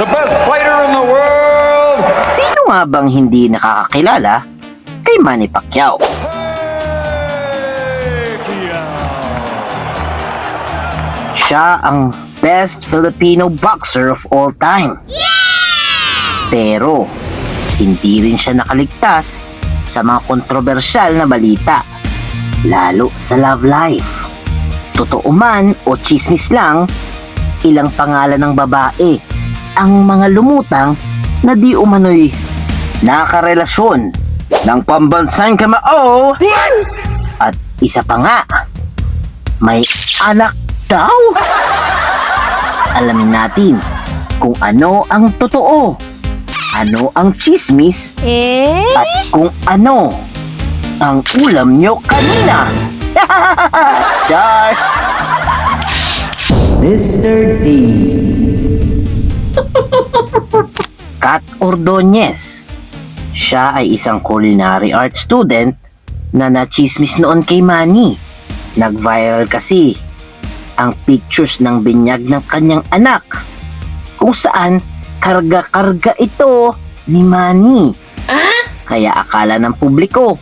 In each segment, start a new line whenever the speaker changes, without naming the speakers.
the best fighter in the world,
Sino nga bang hindi nakakakilala kay Manny Pacquiao? Siya ang best Filipino boxer of all time. Pero, hindi rin siya nakaligtas sa mga kontrobersyal na balita. Lalo sa love life. Totoo man o chismis lang, ilang pangalan ng babae ang mga lumutang na di umano'y nakarelasyon ng pambansang kamao at isa pa nga, may anak daw. Alamin natin kung ano ang totoo, ano ang chismis,
Eh?
at kung ano ang ulam nyo kanina. Char! Mr. D Kat Ordonez Siya ay isang culinary art student na nachismis noon kay Manny. Nag-viral kasi ang pictures ng binyag ng kanyang anak kung saan karga-karga ito ni Manny. Kaya akala ng publiko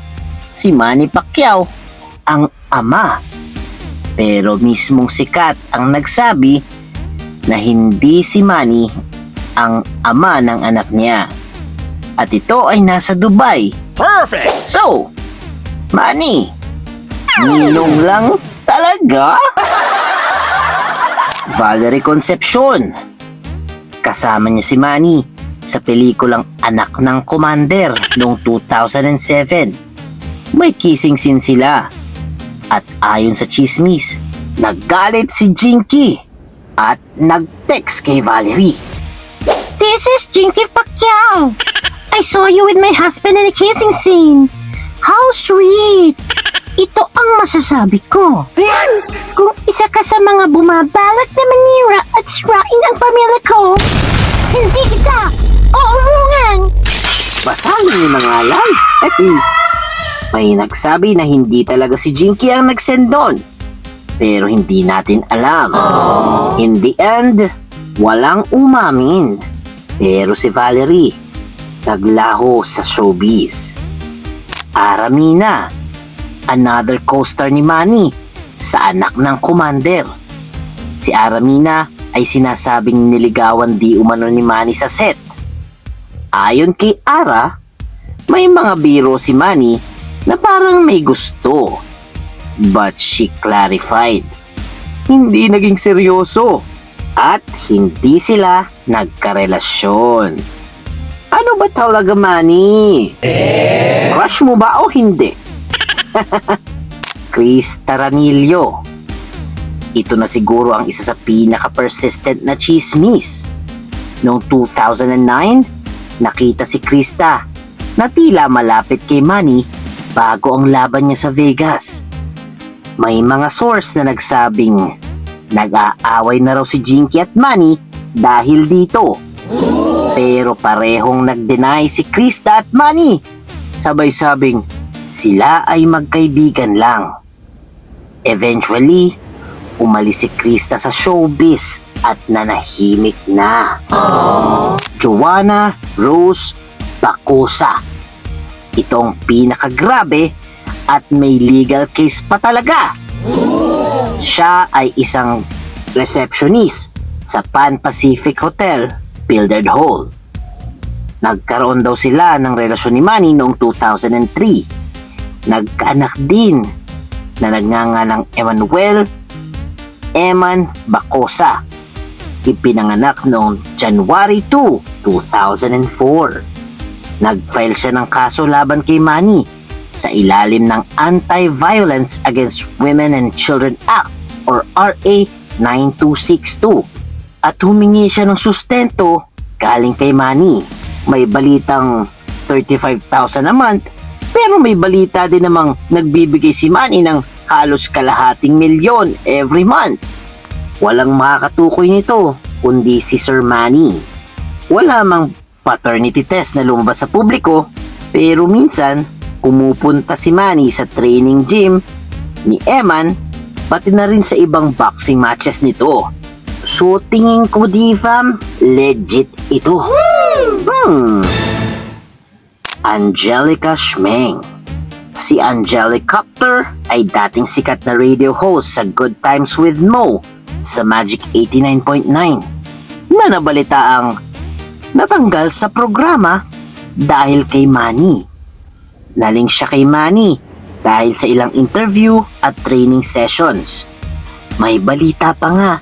si Manny Pacquiao ang ama. Pero mismong sikat ang nagsabi na hindi si Manny ang ama ng anak niya. At ito ay nasa Dubai.
perfect.
So, Manny, ninong lang talaga? Valerie Concepcion. Kasama niya si Manny sa pelikulang Anak ng Commander noong 2007. May kissing scene sila. At ayon sa chismis, naggalit si Jinky at nag-text kay Valerie. This is Jinky Pacquiao. I saw you with my husband in a kissing scene. How sweet! Ito ang masasabi ko. Kung isa ka sa mga bumabalak na manira at sirain ang pamilya ko, hindi kita uurungan! Basahin niyo na nga lang. May nagsabi na hindi talaga si Jinky ang nagsend doon. Pero hindi natin alam. In the end, walang umamin. Pero si Valerie, naglaho sa showbiz. Aramina, another co-star ni Manny sa anak ng commander. Si Aramina ay sinasabing niligawan di umano ni Manny sa set. Ayon kay Ara, may mga biro si Manny na parang may gusto. But she clarified, hindi naging seryoso at hindi sila nagkarelasyon. Ano ba talaga, Manny? Crush mo ba o hindi? Chris Taranillo. Ito na siguro ang isa sa pinaka-persistent na chismis. Noong 2009, nakita si Krista na tila malapit kay Manny bago ang laban niya sa Vegas. May mga source na nagsabing nag-aaway na raw si Jinky at Manny dahil dito. Pero parehong nag-deny si Krista at Manny. Sabay sabing sila ay magkaibigan lang. Eventually, umalis si Krista sa showbiz at nanahimik na. Joanna Rose Bacosa. Itong pinakagrabe at may legal case pa talaga. Siya ay isang receptionist sa Pan Pacific Hotel, Bilderd Hall. Nagkaroon daw sila ng relasyon ni Manny noong 2003. Nagkaanak din na nagngangalang Emmanuel Eman Bacosa. Ipinanganak noong January 2, 2004. Nag-file siya ng kaso laban kay Manny sa ilalim ng Anti-Violence Against Women and Children Act or RA 9262 at humingi siya ng sustento galing kay Manny. May balitang 35,000 a month pero may balita din namang nagbibigay si Manny ng halos kalahating milyon every month. Walang makakatukoy nito kundi si Sir Manny. Wala mang paternity test na lumabas sa publiko pero minsan pumupunta si Manny sa training gym ni Eman pati na rin sa ibang boxing matches nito. So tingin ko di fam, legit ito. Hmm. Angelica Schmeng. Si Angelic Copter ay dating sikat na radio host sa Good Times with Mo sa Magic 89.9 na nabalita ang natanggal sa programa dahil kay Manny. Naling siya kay Manny dahil sa ilang interview at training sessions. May balita pa nga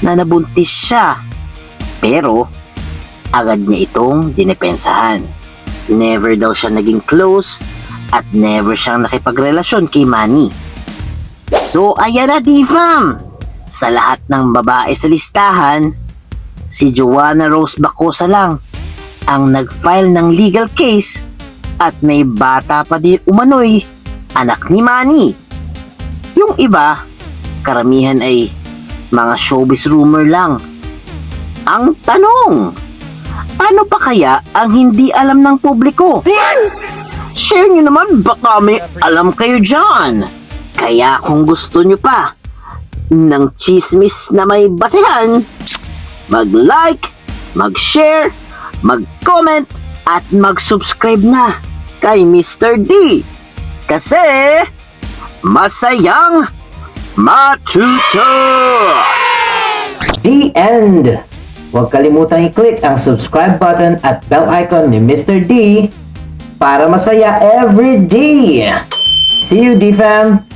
na nabuntis siya pero agad niya itong dinepensahan. Never daw siya naging close at never siyang nakipagrelasyon kay Manny. So ayan na di fam! Sa lahat ng babae sa listahan, si Joanna Rose Bacosa lang ang nag-file ng legal case at may bata pa din umano'y anak ni Manny. Yung iba, karamihan ay mga showbiz rumor lang. Ang tanong, ano pa kaya ang hindi alam ng publiko? Share nyo naman baka may alam kayo dyan. Kaya kung gusto nyo pa ng chismis na may basehan, mag-like, mag-share, mag-comment, at mag-subscribe na kay Mr. D. Kasi masayang matuto!
The end! Huwag kalimutang i-click ang subscribe button at bell icon ni Mr. D para masaya every day! See you, D-Fam!